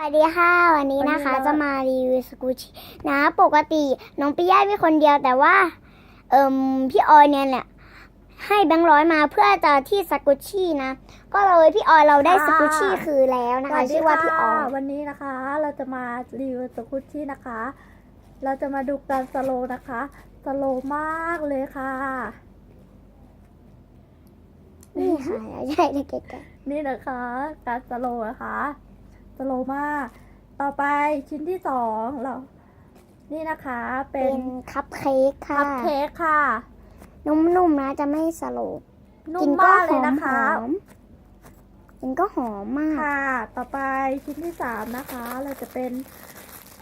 สวัสดีค่ะวันนี้นะคะวันนี้เราจะมารีวิวสกูชี่นะ ปกติน้องปิยามีคนเดียวแต่ว่า เอิมพี่ออยเนี่ยแหละให้แบงค์ร้อยมาเพื่อจะที่สกูชี่นะ ก็เลยพี่ออยเราได้สกูชี่คือแล้วนะคะชื่อว่าพี่ออยวันนี้นะคะ เราจะมารีวิวสกุชชี่นะคะ เราจะมาดูการสโลว์นะคะสโลว์มากเลยค่ะนี่ค่ะแล้วใช่ได้เก๋นี่นะคะการสโลว์นะคะ สโลว์มากต่อไปชิ้นที่สองเรา นี่นะคะๆเป็เป็นนคัพเค้กค่ะ คัพเค้กค่ะ นุ่มๆนะจะไม่สโลบนุ่กิมก็มากหเลยอมนะคะหอมกินก็หอมมาก ค่ะ ต่อไปชิ้นที่สามนะคะ เราจะเป็น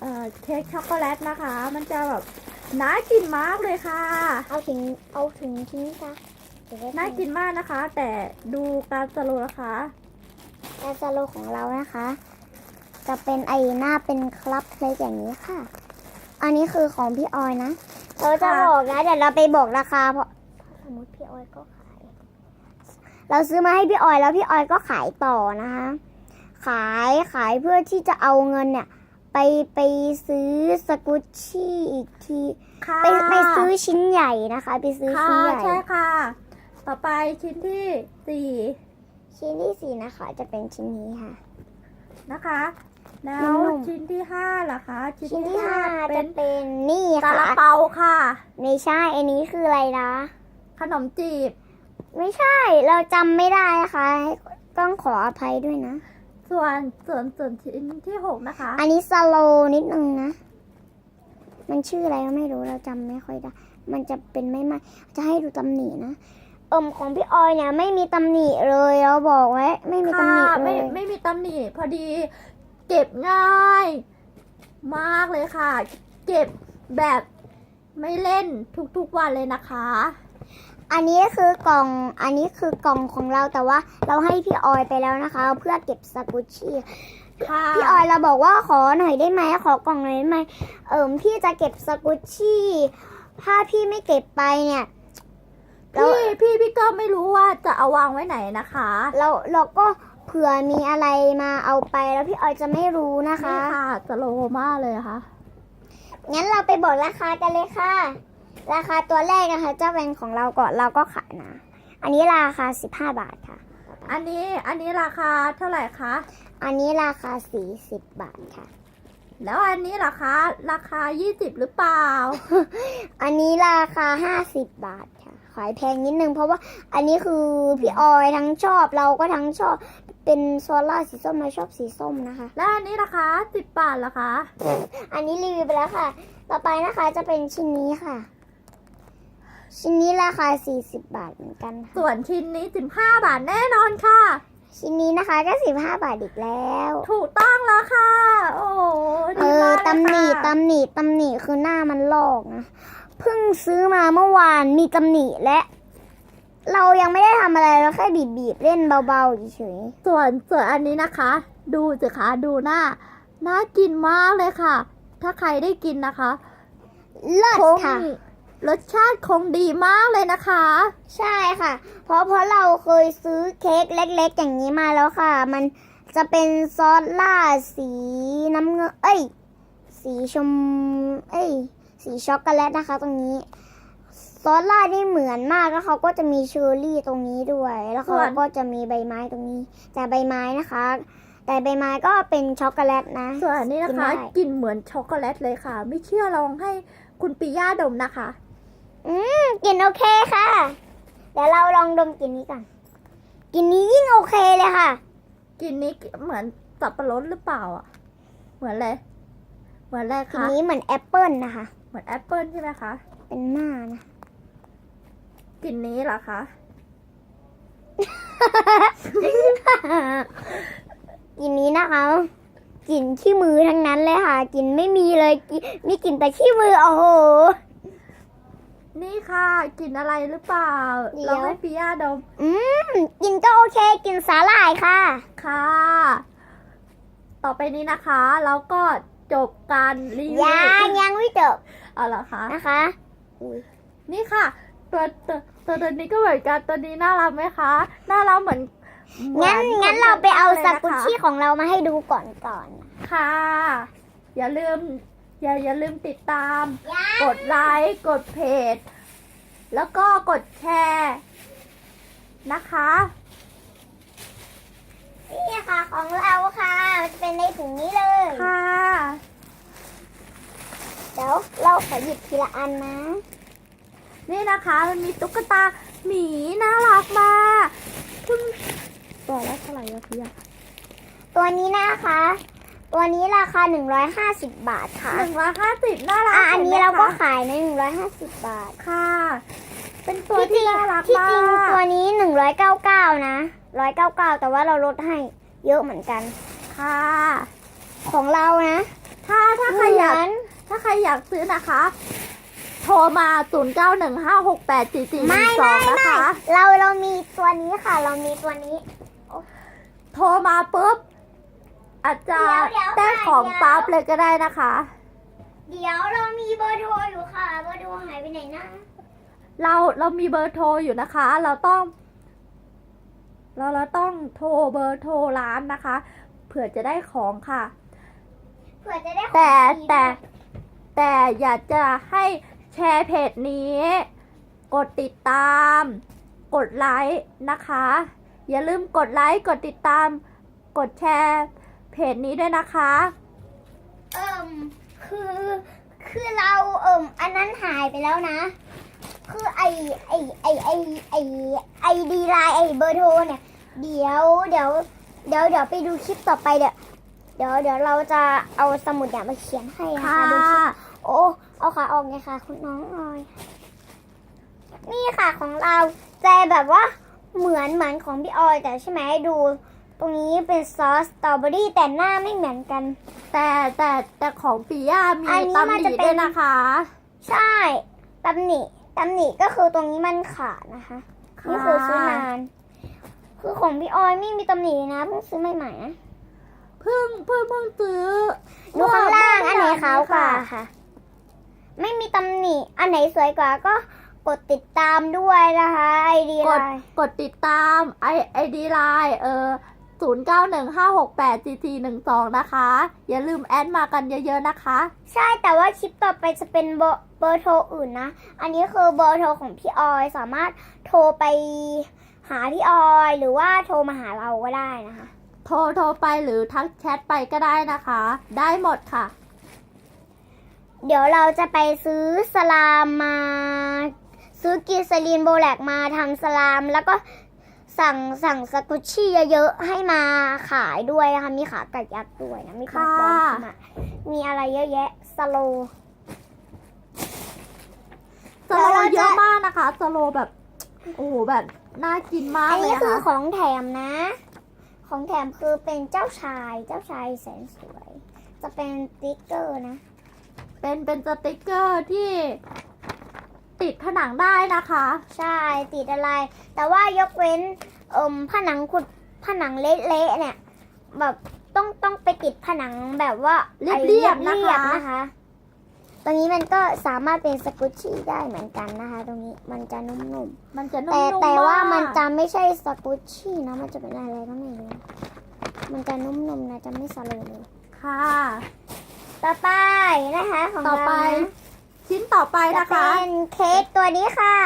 เอ่อเค้กช็อกโกแลตนะคะ มันจะแบบน่ากินมากเลยค่ะ เอาถึงเอาถึงชิ้นนี้จ้ะจะได้น่ากินมากนะคะ แต่ดูการสโลว์นะคะการสโลของเรานะคะ จะเป็นไอหน้าเป็นคลับเล็กอย่างนี้ค่ะ อันนี้คือของพี่ออยนะเราจะค่ะบอกนะเดี๋ยวเราไปบอกราคาเพราะสมมติพี่ออยก็ขาย เราซื้อมาให้พี่ออยแล้วพี่ออยก็ขายต่อนะคะ ขายขายเพื่อที่จะเอาเงินเนี่ย ไปไปซื้อสกุชชี่อีกทีค่ะไปไปซื้อชิ้นใหญ่นะคะ ไปซื้อค่ะชิ้นใหญ่ใช่ค่ะ ต่อไปชิ้นที่สี่ชิ้นที่สี่นะคะ จะเป็นชิ้นนี้ค่ะนะคะ แล้วนุ่มๆชิ้นที่ห้าล่ะคะ ชิ้นชิ้นที่ที่ห้าห้าเป็จะนเป็นนี่ซาค่ะลาเปาค่ะ ไม่ใช่อันนี้คืออะไรนะ ขนมจีบ ไม่ใช่เราจำไม่ได้นะคะ ต้องขออภัยด้วยนะ ส่วนส่วนส่วนชิ้นที่หกนะคะ อันนี้สโลนิดนึงนะ มันชื่ออะไรก็ไม่รู้เราจำไม่ค่อยได้ มันจะเป็นไม่ไม่จะให้ดูตำหนินะเอิมของพี่ออยเนี่ยไม่มีตำหนิเลยเราบอกไว้ ไม่มีตำหนิค่ะเลไม่ย ไม่มีตำหนิพอดี เก็บง่าย มากเลยค่ะ เก็บแบบไม่เล่นทุกๆวันเลยนะคะ อันนี้คือกล่อง อันนี้คือกล่องของเราแต่ว่าเราให้พี่ออยไปแล้วนะคะ เพื่อเก็บสกุชชี่ค่ะพี่ออยเราบอกว่าขอหน่อยได้ไหมขอกล่องหน่อยได้ไหมเอิมพี่จะเก็บสกุชชี่ถ้าพี่ไม่เก็บไปเนี่ยเราพี่พี่พี่ก็ไม่รู้ว่าจะเอาวางไว้ไหนนะคะ เราเราก็ เผื่อมีอะไรมาเอาไปแล้วพี่ออยจะไม่รู้นะคะนี่ค่ะสโลว์มากเลยค่ะ งั้นเราไปบอกราคากันเลยค่ะ ราคาตัวแรกนะคะ เจ้าแวนของเราก่อนเราก็ขายนะ อันนี้ราคา15บาทค่ะ อันนี้อันนี้ราคาเท่าไหร่คะ อันนี้ราคา40บาทค่ะ แล้วอันนี้ราคาราคา20หรือเปล่า อันนี้ราคา50บาทค่ะขายแพงนิดนึงเพราะว่าอันนี้คือพี่ออยทั้งชอบเราก็ทั้งชอบ เป็นโซล่าสีส้มเราชอบสีส้มนะคะ แล้วอันนี้ราคา10บาทเหรอคะ อันนี้รีวิวไปแล้วค่ะ ต่อไปนะคะจะเป็นชิ้นนี้ค่ะ ชิ้นนี้ราคา40บาทเหมือนกันค่ะส่วนชิ้นนี้15บาทแน่นอนค่ะ ชิ้นนี้นะคะก็15บาทอีกแล้ว ถูกต้องแล้วค่ะ โอ้โหเอดีอมากเลยตำหนิค่ะตำหนิตำหนิคือหน้ามันลอกนะเพิ่งซื้อมาเมื่อวานมีตำหนิและ เรายังไม่ได้ทำอะไรเราแค่บีบบีบๆเล่นเบาๆเฉยส่วนส่วนอันนี้นะคะ ดูสิคะดูหน้าน่ากินมากเลยค่ะ ถ้าใครได้กินนะคะๆเลิศคงค่ะ รสชาติคงดีมากเลยนะคะ ใช่ค่ะ เพราะเพราะเราเคยซื้อเค้กเล็ก ๆ อย่างนี้มาแล้วค่ะ มันจะเป็นซอสล่าดสีน้ำเงิน เอ้ย สีชม เอ้ย สีช็อกโกแลตนะคะ ตรงนี้ ซอสล่าดนี่เหมือนมากแล้วเขาก็จะมีเชอร์รี่ตรงนี้ด้วย แล้วเขาส่วนก็จะมีใบไม้ตรงนี้ แต่ใบไม้นะคะ แต่ใบไม้ก็เป็นช็อกโกแลตนะ ส่วนอันนี้นะคะกินได้กลิ่นเหมือนช็อกโกแลตเลยค่ะ ไม่เชื่อลองให้คุณปิย่าดมนะคะ อืมกลินโอเคค่ะ เดี๋ยวเราลองดมกลินนี้ก่อนกลินนี้ยิ่งโอเคเลยค่ะกลิ่นนี้เหมือนสับปะรดหรือเปล่าอะ เหมือนอะไรเหมือนอะไรกลินคะนี้เหมือนแอปเปิลนะคะ เหมือนแอปเปิลใช่ไหมคะ เป็นหน้านะ กลิ่นนี้เหรอคะ กลินนี้นะคะกลินขี้มือทั้งนั้นเลยค่ะกลินไม่มีเลยกลินมีกลินแต่ขี้มือโอ้โหนี่ค่ะกลิ่นอะไรหรือเปล่าเดี๋ยวลองให้ปิย่าดม อืมกลินก็โอเคกลินสาหร่ายค่ะ ค่ะ ต่อไปนี้นะคะแล้วก็จบการรีวิวยังยังไม่จบเอาเหรอคะนะคะนี่ค่ะ ตัวตัวตัวตัวนี้ก็เหมือนกันตัวนี้น่ารักไหมคะ น่ารักเหมือนหมืองั้นงั้นเราไปเอาลยสนะคะกุชชี่ของเรามาให้ดูก่อนก่อนค่ะ อย่าลืม อย่าอย่าลืมติดตาม กดไลค์กดเพจ แล้วก็กดแชร์นะคะนี่ค่ะของเราค่ะมันจะเป็นในถุงนี้เลยค่ะ เดี๋ยวเราขอหยิบทีละอันนะ นี่นะคะ มันมีตุ๊กตาหมีน่ารักมากเพิ่งตัวละเท่าไหร่อะพี่อะตัวนี้นะคะ ตัวนี้ราคา 150 บาทค่ะหนึ่งร้อยห้าสิบน่ารักอะอันนี้ห็ไหมเราก็คะขายใน 150 บาทค่ะ เป็นตัวที่จริที่งน่ารักที่มาจริงตัวกนี้ 199 นะ 199 แต่ว่าเราลดให้เยอะเหมือนกันค่ะ ของเรานะ ถ้าถ้าใครอยากเหมืนถ้าใครอยากซื้อนะคะ โทรมา 0 9 1 5 6 8 4 4ไม่1ไม่2นะไม่คะ เราเรามีตัวนี้ค่ะ เรามีตัวนี้ โทรมาปุ๊บ อาจจะเดี๋ยวเดี๋ยว ได้ของเดี๋ยวปั๊บเลยก็ได้นะคะ เดี๋ยวเรามีเบอร์โทรอยู่ค่ะ เบอร์โทรหายไปไหนนะเราเรามีเบอร์โทรอยู่นะคะ เราต้อง เราเราต้องโทรเบอร์โทรร้านนะคะ เผื่อจะได้ของค่ะ เผื่อจะได้ของแต่ฟรีแต่ด้วยแต่อยากจะให้ แชร์เพจนี้ กดติดตาม กดไลค์นะคะ อย่าลืมกดไลค์กดติดตาม กดแชร์เพจนี้ด้วยนะคะ เอิ่มคือคือเราเอิ่มอันนั้นหายไปแล้วนะ คือไอไอไอไอไอไอดีไลน์ไอเบอร์โทรเนี่ย เดี๋ยวเดี๋ยวเดี๋ยวเดี๋ยวไปดูคลิปต่อไปเดี๋ยวเดี๋ยวเดี๋ยวเราจะเอาสมุดเนี่ยมาเขียนให้นะคะค่ะดูคลิปโอ้ เอาขาออกไงคะคุณน้องออย นี่ค่ะของเราจะแบบว่าเหมือนเหมือนของพี่ออยแต่ใช่ไหมดู ตรงนี้เป็นซอสสตรอเบอรี่แต่หน้าไม่เหมือนกัน แต่แต่แต่ของปิยามีอันนี้ตำมันหจะนิเป็น ด้วยนะคะ ใช่ตำหนิตำหนิก็คือตรงนี้มันขาดนะคะนี่คือซื้อนาน คือของพี่ออยไม่มีตำหนินะเพิ่งซื้อใหม่ๆนะเพิ่งเพิ่งเพิ่งซื้อดูข้างล่างอันไหนเมื่ขาวกว่าค่ะค่ะ ไม่มีตำหนิ อันไหนสวยกว่าก็กดติดตามด้วยนะคะไอดีกไลดน์กดติดตามไอไอดีไลน์เออศูนย์เก้าหนึ่งห้าหกแปดสี่สี่หนึ่งสองนะคะ อย่าลืมแอดมากันเยอะๆนะคะ ใช่แต่ว่าคลิปต่อไปจะเป็นเบอร์เบอร์โทรอื่นนะ อันนี้คือเบอร์โทรของพี่ออยสามารถโทรไปหาพี่ออยหรือว่าโทรมาหาเราก็ได้นะคะ โทรโทรไปหรือทักแชทไปก็ได้นะคะ ได้หมดค่ะ เดี๋ยวเราจะไปซื้อสลามมา ซื้อกีซาลีนโบแลกมาทำสลาม แล้วก็สั่งสั่งสกุชชี่เยอะๆให้มาขายด้วยนะคะ มีขาไก่ยักษ์ด้วยนะ มีขาปลอมค่ะขึ้นมามีอะไรเยอะแยะสโลสโลว์เยอะมากนะคะสโลว์แบบ โอ้โหแบบน่ากินมากอันเลยนี้นะคือคะของแถมนะ ของแถมคือเป็นเจ้าชายเจ้าชายแสนสวย จะเป็นสติ๊กเกอร์นะ เป็นเป็นสติกเกอร์ที่ติดผนังได้นะคะ ใช่ติดอะไร แต่ว่ายกเว้นเอ่มผนังขุดผนังเละๆเนี่ย แบบต้องต้องไปติดผนังแบบว่าเรียบๆไอ้นะคะเรียบๆนะคะตรงนี้มันก็สามารถเป็นสกุชชี่ได้เหมือนกันนะคะ ตรงนี้มันจะนุ่มมันจะๆนุ่แต่มๆแต่ว่าากมันจะไม่ใช่สกุชชี่นะมันจะเป็นอะไรก็ไม่รู้มันจะนุ่มๆนะจะไม่สโลว์เลยค่ะ ต่อไปนะคะของต่อไปเรานะชิ้นต่อไปจะนะคะเป็นเค้กตัวนี้ค่ะ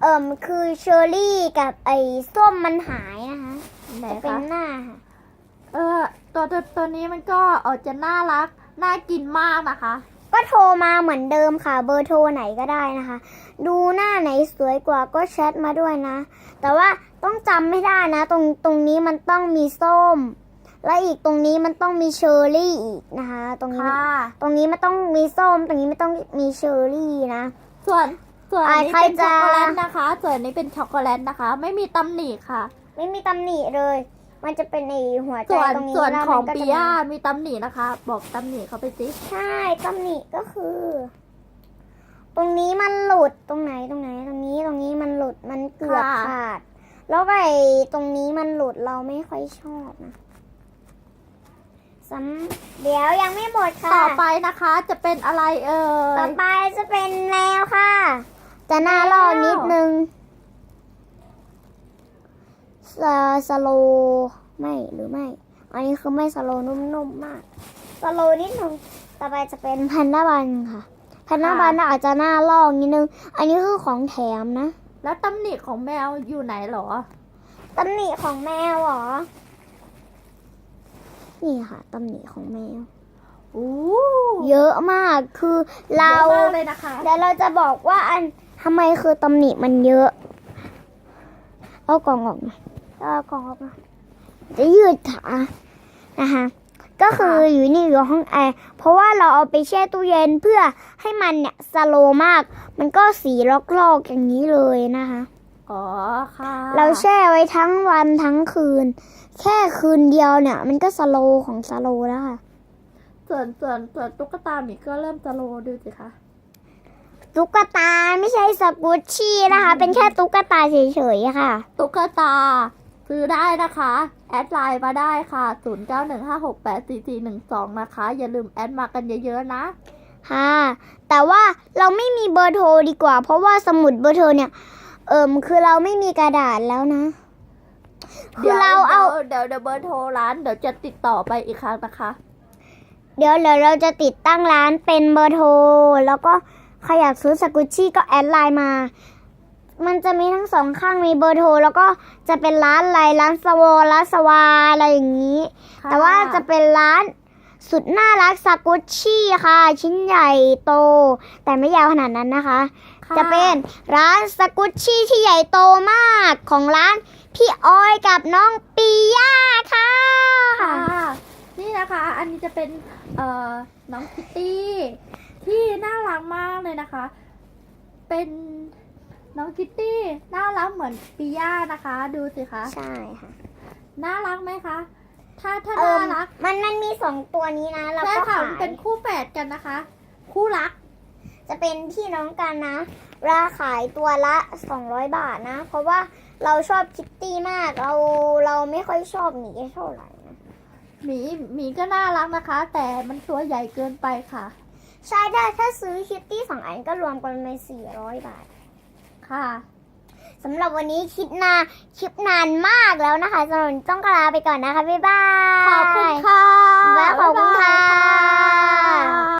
เอิ่มคือเชอร์รี่กับไอ้ส้มมันหายนะคะไหนจะเป็นคะหน้าค่ะเออตัวตัวตัวนี้มันก็ออกจะน่ารักน่ากินมากนะคะ ก็โทรมาเหมือนเดิมค่ะ เบอร์โทรไหนก็ได้นะคะ ดูหน้าไหนสวยกว่าก็แชทมาด้วยนะ แต่ว่าต้องจำไม่ได้นะ ตรงตรงนี้มันต้องมีส้ม และอีกตรงนี้มันต้องมีเชอร์รี่อีกนะคะ ตรงนี้ค่ะ ตรงนี้มันต้องมีส้ม ตรงนี้ไม่ต้องมีเชอร์รี่นะ ส่วนส่วนอันนี้อ่าใครเป็นจะช็อกโกแลตนะคะ ส่วนอันนี้เป็นช็อกโกแลตนะคะ ไม่มีตำหนิค่ะ ไม่มีตำหนิเลย มันจะเป็นไอหัวใจส่วนตรงนี้ส่วนแล้วของมันก็ปิจะยามีตำหนินะคะ บอกตำหนิเขาไปสิใช่ตำหนิก็คือ ตรงนี้มันหลุดตรงไหนตรงไหน ตรงนี้ตรงนี้มันหลุดมันเกือบขาด แล้วก็ไอตรงนี้มันหลุดเราไม่ค่อยชอบนะซ้ำ เดี๋ยวยังไม่หมดค่ะ ต่อไปนะคะจะเป็นอะไรเอ่ต่อยไปจะเป็นแนวค่ะ จะหน้ารอดนิดนึงสสโลไม่หรือไม่ อันนี้คือไม่สโลนุ่มๆมาก สโลนิดนึง ต่อไปจะเป็นพันนาบันค่ะพันนาบันอาจจะหน้าลอกนิดนึง อันนี้คือของแถมนะ แล้วตำหนิของแมวอยู่ไหนเหรอตำหนิของแมวเหรอ นี่ค่ะตำหนิของแมวอู้เยอะมากคือเราเยอะมากเลยนะคะเดี๋ยวเราจะบอกว่าอันทำไมคือตำหนิมันเยอะ เอากล่องออกมาเอากล่องออกมาจะยืดขานะคะก็คืออยู่นี่อยู่ห้องแอร์เพราะว่าเราเอาไปแช่ตู้เย็นเพื่อให้มันเนี่ยสโลว์มาก มันก็สีลอกๆอย่างนี้เลยนะคะ อ๋อค่ะ เราแช่ไว้ทั้งวันทั้งคืน แค่คืนเดียวเนี่ย มันก็สโลว์ของสโลว์แล้วค่ะ ส่วนส่วนส่วนตุ๊กตาหมีก็เริ่มจะโลดูสิคะ ตุ๊กตาไม่ใช่สกุชชี่นะคะ เป็นแค่ตุ๊กตาเฉยๆค่ะ ตุ๊กตาซื้อได้นะคะ แอดไลน์มาได้ค่ะ 0915684412 นะคะ อย่าลืมแอดมากันเยอะๆนะค่ะ แต่ว่าเราไม่มีเบอร์โทรดีกว่า เพราะว่าสมุดเบอร์โทรเนี่ย เอิมคือเราไม่มีกระดาษแล้วนะ คือเราเอา เดี๋ยวเดี๋ยวเบอร์โทรร้านเดี๋ยวจะติดต่อไปอีกครั้งนะคะ เดี๋ยวเดี๋ยวเราจะติดตั้งร้านเป็นเบอร์โทร แล้วก็ใครอยากซื้อสกุชชี่ก็แอดไลน์มา มันจะมีทั้งสองข้างมีเบอร์โทร แล้วก็จะเป็นร้านอะไรร้านสวอร้านสวาอะไรอย่างนี้ ค่ะ แต่ว่าจะเป็นร้านสุดน่ารักสกุชชี่ค่ะ ชิ้นใหญ่โต แต่ไม่ยาวขนาดนั้นนะคะค่ จะเป็นร้านสกุชชี่ที่ใหญ่โตมากของร้านพี่ออยกับน้องปีย่าค่ะ ค่ะ นี่นะคะ อันนี้จะเป็นเอ่อน้องคิตตี้ที่น่ารักมากเลยนะคะ เป็นน้องคิตตี้น่ารักเหมือนปิย่านะคะ ดูสิคะ ใช่ค่ะ น่ารักไหมคะ ถ้าถ้าเออน่ารัก มันมันมีสองตัวนี้นะแล้วใช่ก็ค่ะขายมันเป็นคู่แฝดกันนะคะ คู่รัก จะเป็นพี่น้องกันนะ ราขายตัวละ 200 บาทนะ เพราะว่าเราชอบคิตตี้มาก เราเราไม่ค่อยชอบหมีเท่าไหร่นะหมีหมีก็น่ารักนะคะ แต่มันตัวใหญ่เกินไปค่ะ ใช่ได้ถ้าซื้อคิตตี้สองอันก็รวมกันเป็น400 บาท ค่ะสำหรับวันนี้คลิปนาคลิปนานมากแล้วนะคะสำหรับวันนี้ต้องลาไปก่อนนะคะ บ๊ายบาย ขอบคุณค่ะ และขอบคุณค่ะบ๊ายบาย